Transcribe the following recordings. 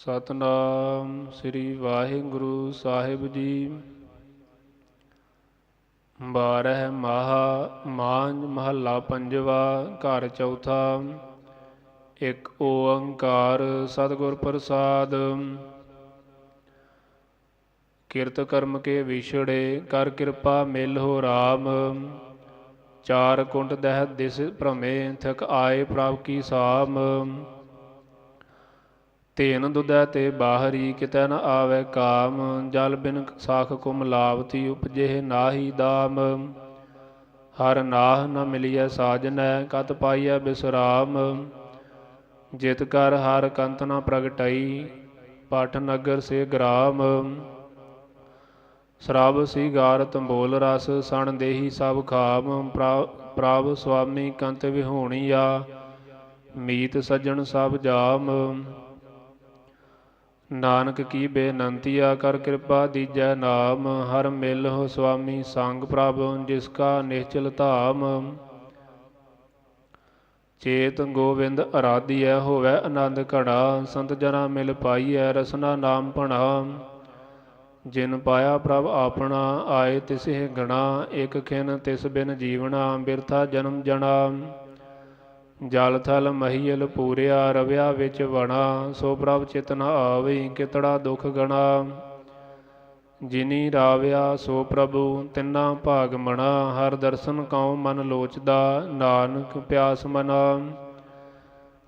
ਸਤਨਾਮ ਸ੍ਰੀ ਵਾਹਿਗੁਰੂ ਸਾਹਿਬ ਜੀ। ਬਾਰਹ ਮਾਹ ਮਾਂਝ ਮਹੱਲਾ ਪੰਜਵਾ, ਘਰ ਚੌਥਾ। ਇੱਕ ਓੰਕਾਰ ਸਤਿਗੁਰ ਪ੍ਰਸਾਦ। ਕਿਰਤ ਕਰਮ ਕੇ ਵਿਛੜੇ, ਕਰ ਕਿਰਪਾ ਮਿਲ ਹੋ ਰਾਮ। ਚਾਰ ਕੁੰਟ ਦਹਿ ਦਿਸ ਭ੍ਰਮੇ, ਥਕ ਆਏ ਪ੍ਰਭ ਕੀ ਸਾਮ। ਤੇਨ ਦੁਦੈ ਤੇ ਬਾਹਰੀ ਕਿਤੈ ਨ ਆਵੈ ਕਾਮ, ਜਲ ਬਿਨ ਸਾਖ ਕੁਮ ਲਾਵਤੀ ਉਪਜੇ ਨਾਹੀ ਦਾਮ। ਹਰ ਨਾਹ ਨ ਮਿਲਿਐ ਸਾਜਨੈ, ਕਤ ਪਾਈਐ ਬਿਸਰਾਮ। ਜਿਤ ਕਰ ਹਰ ਕੰਤ ਨ ਪ੍ਰਗਟਈ ਪਾਠ ਨਗਰ ਸੇ ਗ੍ਰਾਮ। ਸ਼ਰਾਬ ਸੀਗਾਰ ਤੰਬੋਲ ਰਸ, ਸਣ ਦੇਹੀ ਸਭ ਖਾਮ। ਪ੍ਰਭ ਸੁਆਮੀ ਕੰਤ ਵਿਹੋਣੀਆ, ਮੀਤ ਸੱਜਣ ਸਭ ਜਾਮ। ਨਾਨਕ ਕੀ ਬੇਨੰਤੀਆ ਕਰ ਕਿਰਪਾ ਦੀਜੈ ਨਾਮ, ਹਰ ਮਿਲ ਹੋ ਸੁਆਮੀ ਸੰਗ ਪ੍ਰਭ, ਜਿਸ ਕਾ ਨਿਹਚਲ ਧਾਮ। ਚੇਤ ਗੋਵਿੰਦ ਅਰਾਧਿਐ, ਹੋਵੇ ਆਨੰਦ ਘੜਾ ਸੰਤ ਜਨਾ ਮਿਲ ਪਾਈਐ, ਰਸਨਾ ਨਾਮ ਭਣਾ। ਜਿਨ ਪਾਇਆ ਪ੍ਰਭ ਆਪਣਾ, ਆਏ ਤਿਸਹਿ ਗਣਾ, ਇਕ ਖਿਨ ਤਿਸ ਬਿਨ ਜੀਵਣਾ, ਬਿਰਥਾ ਜਨਮ ਜਣਾ। ਜਲ ਥਲ ਮਹੀਲ ਪੂਰਿਆ ਰਵਿਆ ਵਿੱਚ ਵਣਾ, ਸੋ ਪ੍ਰਭ ਚਿਤ ਨ ਕਿਤੜਾ ਦੁਖ ਗਣਾ। ਜਿਨੀ ਰਾਵਿਆ, ਸੋ ਪ੍ਰਭੂ ਤਿੰਨਾ ਭਾਗ ਮਣਾ। ਹਰ ਦਰਸ਼ਨ ਕਉ ਮਨ ਲੋਚਦਾ, ਨਾਨਕ ਪਿਆਸ ਮਨਾ।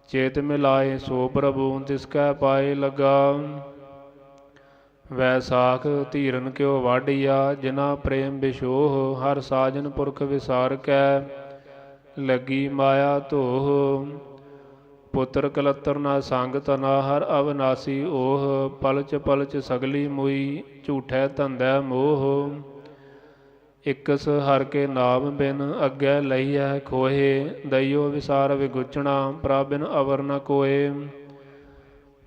ਚੇਤ ਮਿਲਾਏ, ਸੋ ਪ੍ਰਭੂ ਤਿਸ ਕੈ ਪਾਏ ਲਗਾ। ਵੈਸਾਖ ਧੀਰਨ ਕਿਉ ਵਾਢੀਆ, ਜਿਨਾ ਪ੍ਰੇਮ ਬਿਸ਼ੋਹ ਹਰ ਸਾਜਨ ਪੁਰਖ ਵਿਸਾਰ ਕੈ। ਲੱਗੀ ਮਾਇਆ ਧੋਹ। ਪੁੱਤਰ ਕਲਤਰ ਨਾ ਸੰਗ ਤਨਾ ਹਰ ਅਵਨਾਸੀ ਓਹ। ਪਲਚ ਪਲਚ ਸਗਲੀ ਮੁਈ ਝੂਠੈ ਧੰਦੈ ਮੋਹ। ਇਕਸ ਹਰ ਕੇ ਨਾਮ ਬਿਨ ਅੱਗੇ ਲਈਐ ਖੋਹੇ। ਦਈਓ ਵਿਸਾਰ ਵਿਗੁਚਣਾ ਪ੍ਰਭਿਨ ਅਵਰ ਨ ਕੋਏ।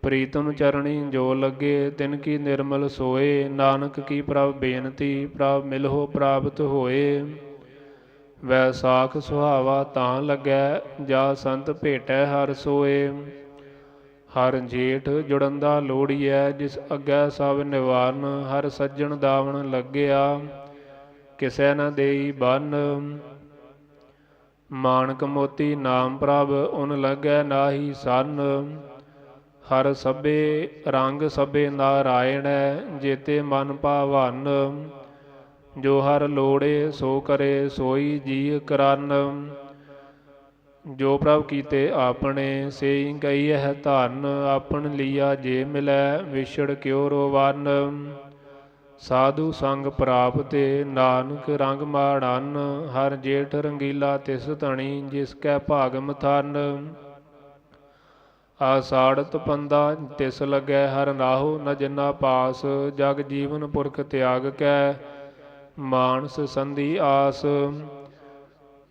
ਪ੍ਰੀਤਮ ਚਰਣੀ ਜੋ ਲੱਗੇ ਤਿਨ ਕੀ ਨਿਰਮਲ ਸੋਏ। ਨਾਨਕ ਕੀ ਪ੍ਰਭ ਬੇਨਤੀ ਪ੍ਰਭ ਮਿਲਹੁ ਪ੍ਰਾਪਤ ਹੋਏ। ਵੈਸਾਖ ਸੁਹਾਵਾ ਤਾਂ ਲੱਗੈ, ਜਾ ਸੰਤ ਭੇਟੈ ਹਰ ਸੋਏ। ਹਰ ਜੇਠ ਜੁੜੰਦਾ ਲੋੜੀਐ, ਜਿਸ ਅੱਗੇ ਸਭ ਨਿਵਾਰਨ, ਹਰ ਸੱਜਣ ਦਾਵਣ ਲੱਗਿਆ। ਕਿਸੈ ਨਾ ਦੇਈ ਬੰਨ। ਮਾਨਕ ਮੋਤੀ ਨਾਮ ਪ੍ਰਭ, ਉਨ ਲੱਗੈ ਨਾਹੀ ਸੰਨ। ਹਰ ਸਭੇ ਰੰਗ ਸਭੇ ਨਾਰਾਇਣੈ, ਜੇਤੇ ਮਨ ਭਾਵਨ। ਜੋ ਹਰ ਲੋੜੇ ਸੋ ਕਰੇ, ਸੋਈ ਜੀ ਕਰਨ। ਜੋ ਪ੍ਰਭ ਕੀਤੇ ਆਪਣੇ, ਸੇਈ ਗਈ ਹੈ ਧਨ। ਆਪਣ ਲੀਆ ਜੇ ਮਿਲੈ, ਵਿਛੜ ਕਿਉ ਰੋਵਨ। ਸਾਧੂ ਸੰਗ ਪ੍ਰਾਪਤੇ, ਨਾਨਕ ਰੰਗ ਮਾੜਨ ਹਰ ਜੇਠ ਰੰਗੀਲਾ ਤਿਸ ਧਣੀ, ਜਿਸ ਕੈ ਭਾਗ ਮਥਨ। ਆਸਾੜਤ ਪੰਦਾ, ਤਿਸ ਲਗੈ ਹਰ ਨਾਹੋ ਨਜਨਾ ਪਾਸ। ਜਗ ਜੀਵਨ ਪੁਰਖ ਤਿਆਗ ਕੈ। ਮਾਨਸ ਸੰਧੀ ਆਸ।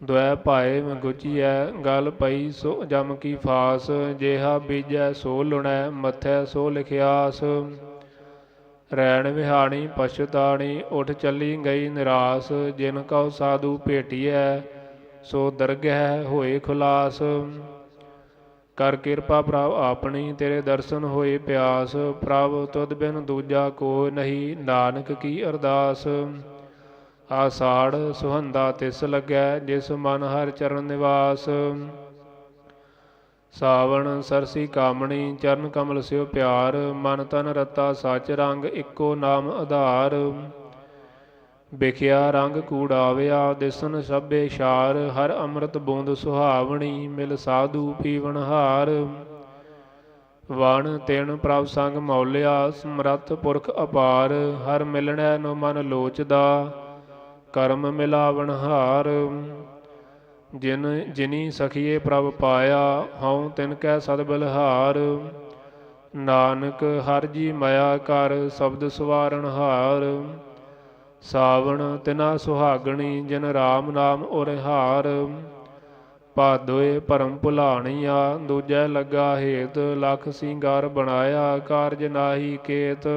ਦੁਐ ਭਾਏ ਗੁਚੀਐ ਗਲ ਪਈ ਸੋ ਜਮ ਕੀ ਫਾਸ। ਜੇਹਾ ਬੀਜੈ ਸੋ ਲੁਣੈ, ਮਥੈ ਸੋ ਲਿਖਿਆਸ। ਰੈਣ ਵਿਹਾਣੀ, ਪਛਤਾਣੀ, ਉਠ ਚੱਲੀ ਗਈ ਨਿਰਾਸ। ਜਿਨ ਕਉ ਸਾਧੂ ਭੇਟੀਐ, ਸੋ ਦਰਗਹਿ ਹੋਏ ਖੁਲਾਸ। ਕਰ ਕਿਰਪਾ ਪ੍ਰਭ ਆਪਣੀ, ਤੇਰੇ ਦਰਸ਼ਨ ਹੋਏ ਪਿਆਸ। ਪ੍ਰਭ ਤੁਧ ਬਿਨ ਦੂਜਾ ਕੋ ਨਹੀਂ, ਨਾਨਕ ਕੀ ਅਰਦਾਸ। ਆਸਾੜ ਸੁਹੰਦਾ ਤਿਸ ਲੱਗੈ, ਜਿਸ ਮਨ ਹਰ ਚਰਨ ਨਿਵਾਸ। ਸਾਵਣ ਸਰਸੀ ਕਾਮਣੀ, ਚਰਨ ਕਮਲ ਸਿਓ ਪਿਆਰ, ਮਨ ਤਨ ਰਤਾ ਸਚ ਰੰਗ ਇੱਕੋ ਨਾਮ ਆਧਾਰ। ਵਿਖਿਆ ਰੰਗ ਕੂੜਾਵਿਆ ਦਿਸਨ ਸਭੇ ਛਾਰ ਹਰ ਅੰਮ੍ਰਿਤ ਬੂੰਦ ਸੁਹਾਵਣੀ, ਮਿਲ ਸਾਧੂ ਪੀਵਨ ਹਾਰ। ਵਣ ਤਿਣ ਪ੍ਰਭ ਸੰਗ ਮੌਲਿਆ, ਸਮਰੱਥ ਪੁਰਖ ਅਪਾਰ, ਹਰ ਮਿਲਣੈ ਨੋ ਮਨ ਲੋਚਦਾ। ਕਰਮ ਮਿਲਾਵਣ ਹਾਰ। ਜਿਨ, ਜਿਨੀ ਸਖੀਏ ਪ੍ਰਭ ਪਾਇਆ, ਹਉ ਤਿਨ ਕੈ ਸਦ ਬਲਹਾਰ। ਨਾਨਕ, ਹਰ ਜੀ ਮਾਇਆ ਕਰ, ਸ਼ਬਦ ਸਵਾਰਣ ਹਾਰ। ਸਾਵਣ, ਤਿਨਾ ਸੁਹਾਗਣੀ, ਜਿਨ RAM ਨਾਮ ਉਰਹਾਰ ਭਾਦੋਏ ਪਰਮ ਭੁਲਾਣੀਆ, ਦੂਜੈ ਲੱਗਾ ਹੇਤ, ਲਖ ਸਿੰਗਾਰ ਬਣਾਇਆ, ਕਾਰਜ ਨਾਹੀ ਕੇਤ।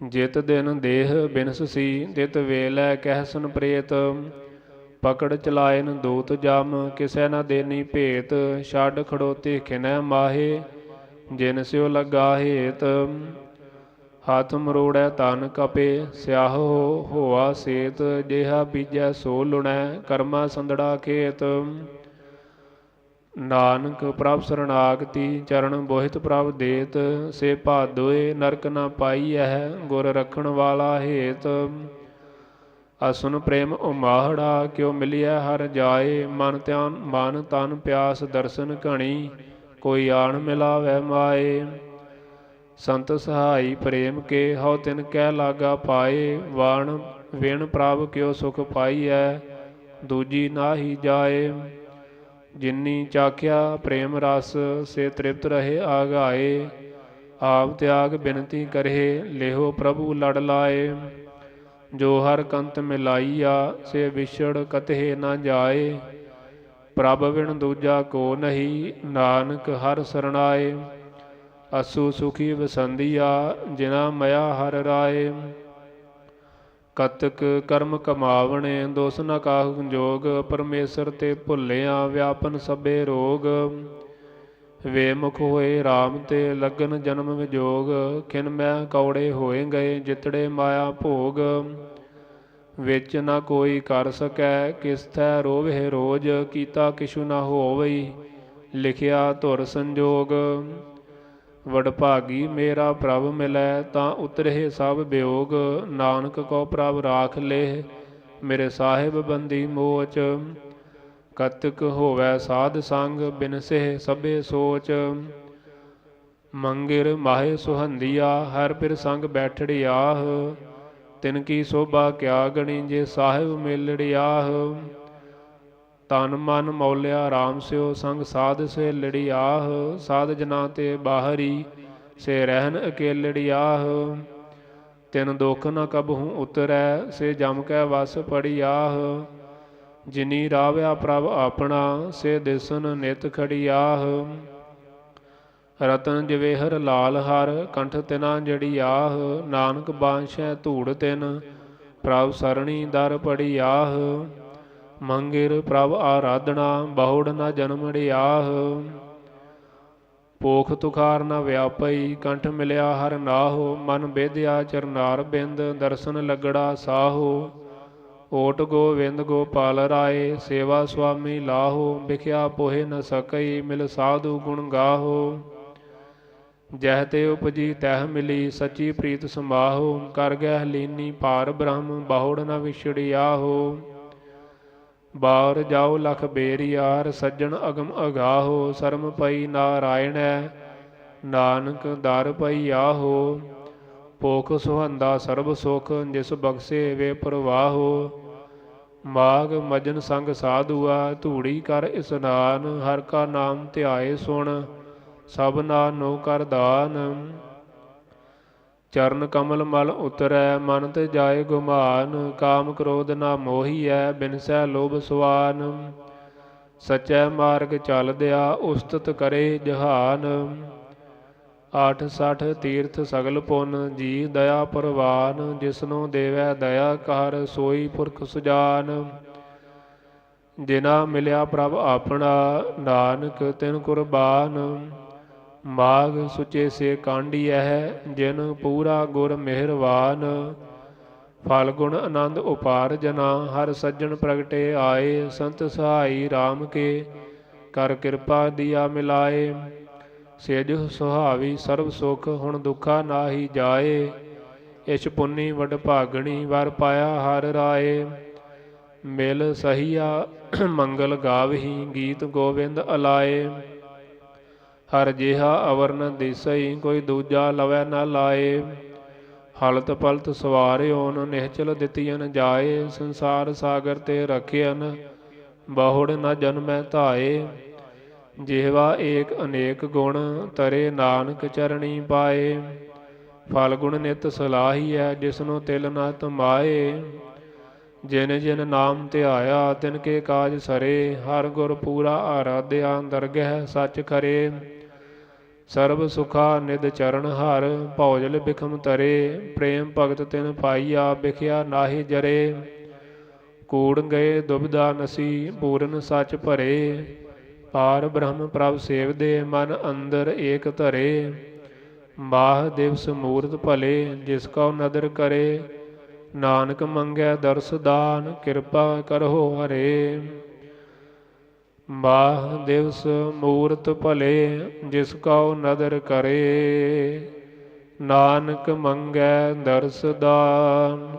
ਜਿਤ ਦਿਨ ਦੇਹ ਬਿਨਸ ਸੀ ਤਿਤ ਕਹਿ ਸੁਨ ਪ੍ਰੇਤ। ਪਕੜ ਚਲਾਇਨ ਦੂਤ ਜਮ, ਕਿਸੈ ਨਾ ਦੇਨੀ ਭੇਤ। ਛੱਡ ਖੜੋਤੇ ਖਿਨੈ ਮਾਹੇ, ਜਿਨ ਸਿਓ ਲਗਾ ਹੇਤ। ਹੱਥ ਮਰੋੜੈ ਤਨ ਕਪੇ, ਸਿਆਹੋ ਹੋਆ ਸੇਤ। ਜਿਹਾ ਬੀਜੈ ਸੋ ਲੁਣੈ, ਕਰਮਾ ਸੰਦੜਾ ਖੇਤ। ਨਾਨਕ ਪ੍ਰਭ ਸਰਣਾਗਤੀ, ਚਰਨ ਬੋਹਿਤ ਪ੍ਰਭ ਦੇਤ, ਸੇ ਭਾਦੋਏ ਨਰਕ ਨਾ ਪਾਈਐ, ਗੁਰ ਰਖਣ ਵਾਲਾ ਹੇਤ। ਅਸੁਨ ਪ੍ਰੇਮ ਉਮਾਹੜਾ, ਕਿਉ ਮਿਲਿਆ ਹਰ ਜਾਏ, ਮਨ ਧਿਆਨ, ਮਨ ਤਨ ਪਿਆਸ ਦਰਸ਼ਨ ਘਣੀ, ਕੋਈ ਆਣ ਮਿਲਾਵੈ ਮਾਏ। ਸੰਤ ਸਹਾਈ ਪ੍ਰੇਮ ਕੇ ਹਉ ਤਿਨ ਕਹਿ ਲਾਗਾ ਪਾਏ, ਵਾਣ, ਵੇਣ ਪ੍ਰਭ ਕਿਉ ਸੁਖ ਪਾਈਐ, ਦੂਜੀ ਨਾਹੀ ਜਾਏ। ਜਿਨੀ ਚਾਖਿਆ ਪ੍ਰੇਮ ਰਸ, ਸੇ ਤ੍ਰਿਪਤ ਰਹੇ ਆਗਾਏ ਆਪ ਤਿਆਗ ਬਿਨਤੀ ਕਰੇ, ਲੇਹੋ ਪ੍ਰਭੂ ਲੜ ਲਾਏ। ਜੋ ਹਰ ਕੰਤ ਮਿਲਾਈਆ, ਸੇ ਵਿਛੜ ਕਤਹਿ ਨਾ ਜਾਏ। ਪ੍ਰਭ ਵਿਣ ਦੂਜਾ ਕੋ ਨਹੀਂ, ਨਾਨਕ ਹਰ ਸਰਣਾਏ। ਅਸੂ ਸੁਖੀ ਵਸੰਦੀਆ, ਜਿਨਾ ਮਇਆ ਹਰ ਰਾਏ। ਕਤਕ ਕਰਮ ਕਮਾਵਣੇ, ਦੋਸ ਨ ਕਾਹੁ ਜੋਗ ਪਰਮੇਸ਼ਰ ਤੇ ਭੁੱਲਿਆ ਵਿਆਪਨ ਸਭੇ ਰੋਗ। ਵੇਮੁਖ ਹੋਏ RAM ਤੇ ਲਗਨ ਜਨਮ ਵਿਜੋਗ, ਖਿਨ ਮੈਂ ਕੌੜੇ ਹੋਏ ਗਏ ਜਿਤੜੇ ਮਾਇਆ ਭੋਗ। ਵਿੱਚ ਨਾ ਕੋਈ ਕਰ ਸਕੈ ਕਿਸ ਥੈ ਰੋਵੇ ਰੋਜ, ਕੀਤਾ ਕਿਛੁ ਨਾ ਹੋਵਈ, ਲਿਖਿਆ ਧੁਰ ਸੰਜੋਗ। ਵਡਭਾਗੀ, ਮੇਰਾ ਪ੍ਰਭ ਮਿਲੈ, ਤਾਂ ਉਤਰੇ ਸਭ ਬਿਯੋਗ ਨਾਨਕ ਕੋ ਪ੍ਰਭ ਰਾਖ ਲੇ ਮੇਰੇ ਸਾਹਿਬ ਬੰਦੀ ਮੋਚ। ਕਤਕ ਹੋਵੈ ਸਾਧ ਸੰਗ ਬਿਨਸੇ ਸਭੇ ਸੋਚ। ਮੰਗਿਰ ਮਾਹੇ ਸੁਹੰਦੀਆ, ਹਰ ਪਿਰ ਸੰਗ ਬੈਠੜਿਆਹ ਤਿਨ ਕੀ ਸੋਭਾ ਕਿਆ ਗਣੀ, ਜੇ ਸਾਹਿਬ ਮਿਲੜਿਆਹ ਤਨ ਮਨ ਮੌਲਿਆ ਰਾਮ ਸਿਓ ਸੰਗ ਸਾਧ ਸੇ ਲੜੀ ਆਹ ਸਾਧ ਜਨਾ ਤੇ ਬਾਹਰੀ, ਸੇ ਰਹਿਨ ਅਕੇਲੜਿਆਹ ਤਿਨ ਦੁਖ ਨ ਕਬਹੂ ਉਤਰੈ, ਸੇ ਜਮ ਕੈ ਵਸ ਪੜਿਆਹ ਜਿਨੀ ਰਾਵਿਆ ਪ੍ਰਭ ਆਪਣਾ, ਸੇ ਦਿਸਨ ਨਿਤ ਖੜਿਆਹ ਰਤਨ ਜਵੇਹਰ ਲਾਲ ਹਰ, ਕੰਠ ਤਿਨਾ ਜੜੀ ਆਹ ਨਾਨਕ ਬਾਂਛੈ ਧੂੜ ਤਿਨ, ਪ੍ਰਭ ਸਰਣੀ ਦਰ ਪੜੀ ਆਹ ਮੰਗਿਰ ਪ੍ਰਭ ਆਰਾਧਨਾ, ਬਹੁੜ ਜਨਮ ਜਨਮੜਿਆਹ ਪੋਖ ਤੁਖਾਰ ਨਾ ਵਿਆਪਈ, ਕੰਠ ਮਿਲਿਆ ਹਰ ਨਾਹੋ। ਮਨ ਬੇਧਿਆ ਚਰਨਾਰ ਬਿੰਦ, ਦਰਸ਼ਨ ਲੱਗੜਾ ਸਾਹੋ। ਓਟ ਗੋਵਿੰਦ ਗੋਪਾਲ ਰਾਏ, ਸੇਵਾ ਸੁਆਮੀ ਲਾਹੋ। ਵਿਖਿਆ ਪੋਹੇ ਨ ਸਕਈ, ਮਿਲ ਸਾਧੂ ਗੁਣ ਗਾਹੋ। ਜਹ ਤੇ ਉਪਜੀ ਤਹ ਮਿਲੀ, ਸੱਚੀ ਪ੍ਰੀਤ ਸਮਾਹੋ। ਕਰ ਗਹਿ ਲੀਨੀ ਪਾਰ ਬ੍ਰਹਮ, ਬਾਹੁੜ ਨ ਵਿਛੜਿਆਹੋ। ਬਾਰ ਜਾਓ ਲਖ ਬੇਰੀਆਰ, ਸੱਜਣ ਅਗਮ ਅਗਾਹੋ, ਸਰਮ ਪਈ ਨਾਰਾਇਣੈ, ਨਾਨਕ ਦਰ ਪਈ ਆਹੋ। ਪੋਖ ਸੁਹੰਦਾ ਸਰਬ ਸੁਖ, ਜਿਸ ਬਖਸ਼ੇ ਵੇ ਪ੍ਰਵਾਹੋ। ਮਾਗ ਮਜਨ ਸੰਗ ਸਾਧੂਆ, ਧੂੜੀ ਕਰ ਇਸਨਾਨ, ਹਰ ਕਾ ਨਾਮ ਧਿਆਏ ਸੁਣ, ਸਭ ਨਾਨੋ ਕਰ ਦਾਨ। ਚਰਨ ਕਮਲ ਮਲ ਉਤਰੈ, ਮਨ ਤੇ ਜਾਏ ਗੁਮਾਨ, ਕਾਮ ਕ੍ਰੋਧ ਨਾ ਮੋਹੀਐ ਬਿਨਸੈ ਲੋਭ ਸੁਆਨ। ਸਚੈ ਮਾਰਗ ਚੱਲਦਿਆ ਉਸਤਤ ਕਰੇ ਜਹਾਨ। ਆਠ ਸਠ ਤੀਰਥ ਸਗਲ ਪੁੰਨ ਜੀ ਦਇਆ ਪਰਵਾਨ। ਜਿਸਨੂੰ ਦੇਵੈ ਦਇਆ ਕਰ, ਸੋਈ ਪੁਰਖ ਸੁਜਾਨ। ਜਿਨਾ ਮਿਲਿਆ ਪ੍ਰਭ ਆਪਣਾ, ਨਾਨਕ ਤਿਨ ਕੁਰਬਾਨ। ਮਾਗ ਸੁਚੇ ਸੇ ਕਾਂਡੀ ਕਾਂਡੀਐ ਜਿਨ ਪੂਰਾ ਗੁਰ ਮਿਹਰਵਾਨ। ਫਲ ਗੁਣ ਆਨੰਦ ਉਪਾਰ ਜਨਾ, ਹਰ ਸੱਜਣ ਪ੍ਰਗਟੇ ਆਏ, ਸੰਤ ਸਹਾਈ RAM ਕੇ, ਕਰ ਕਿਰਪਾ ਦੀਆ ਮਿਲਾਏ। ਸੇਜ ਸੁਹਾਵੀ ਸਰਬ ਸੁਖ, ਹੁਣ ਦੁਖਾ ਨਾਹੀ ਜਾਏ। ਇਛ ਪੁੰਨੀ ਵਡ ਭਾਗਣੀ, ਵਰ ਪਾਇਆ ਹਰ ਰਾਏ। ਮਿਲ ਸਹੀਆ ਮੰਗਲ ਗਾਵਹੀ, ਗੀਤ ਗੋਵਿੰਦ ਅਲਾਏ। ਹਰ ਜਿਹਾ ਅਵਰਨ ਨ ਦਿਸਈ, ਕੋਈ ਦੂਜਾ ਲਵੈ ਨਾ ਲਾਏ। ਹਲਤ ਪਲਤ ਸਵਾਰਿਓਨ, ਨਿਹਚਲ ਦਿੱਤੀਨ ਜਾਏ। ਸੰਸਾਰ ਸਾਗਰ ਤੇ ਰਖਿਆਨ ਬਹੁੜ ਨ ਜਨਮੈ ਧਾਏ। ਜਿਹਵਾ ਏਕ ਅਨੇਕ ਗੁਣ, ਤਰੇ ਨਾਨਕ ਚਰਣੀ ਪਾਏ। ਫਲ ਗੁਣ ਨਿਤ ਸਲਾਹੀ ਸਲਾਹੀਐ, ਜਿਸਨੂੰ ਤਿਲ ਨਾ ਤਮਾਏ। ਜਿਨ ਜਿਨ ਨਾਮ ਧਿਆਇਆ, ਤਿਨ ਕੇ ਕਾਜ ਸਰੇ। ਹਰ ਗੁਰ ਪੂਰਾ ਆਰਾਧਿਆ, ਦਰਗਹਿ ਸੱਚ ਖਰੇ। ਸਰਬ ਸੁਖਾ ਨਿਦ ਚਰਨ ਹਰ, ਭੌਜਲ ਬਿਖਮ ਤਰੇ ਪ੍ਰੇਮ ਭਗਤ ਤਿਨ ਪਾਈਆ ਬਿਖਿਆ ਨਾਹੀ ਜਰੇ। ਕੂੜ ਗਏ ਦੁਬਦਾ ਨਸੀ, ਪੂਰਨ ਸੱਚ ਭਰੇ। ਪਾਰ ਬ੍ਰਹਮ ਪ੍ਰਭ ਸੇਵਦੇ, ਮਨ ਅੰਦਰ ਏਕ ਧਰੇ। ਬਾਹ ਦਿਵਸ ਮੂਰਤ ਭਲੇ, ਜਿਸ ਕਉ ਨਦਰ ਕਰੇ। ਨਾਨਕ ਮੰਗੈ ਦਰਸ ਦਾਨ, ਕਿਰਪਾ ਕਰੋ ਹਰੇ। ਬਾਹ ਦਿਵਸ ਮੂਰਤ ਭਲੇ, ਜਿਸ ਕਉ ਨਦਰ ਕਰੇ। ਨਾਨਕ ਮੰਗੈ ਦਰਸ ਦਾਨ,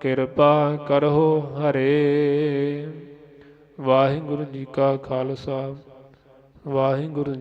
ਕਿਰਪਾ ਕਰੋ ਹਰੇ। ਵਾਹਿਗੁਰੂ ਜੀ ਕਾ ਖਾਲਸਾ, ਵਾਹਿਗੁਰੂ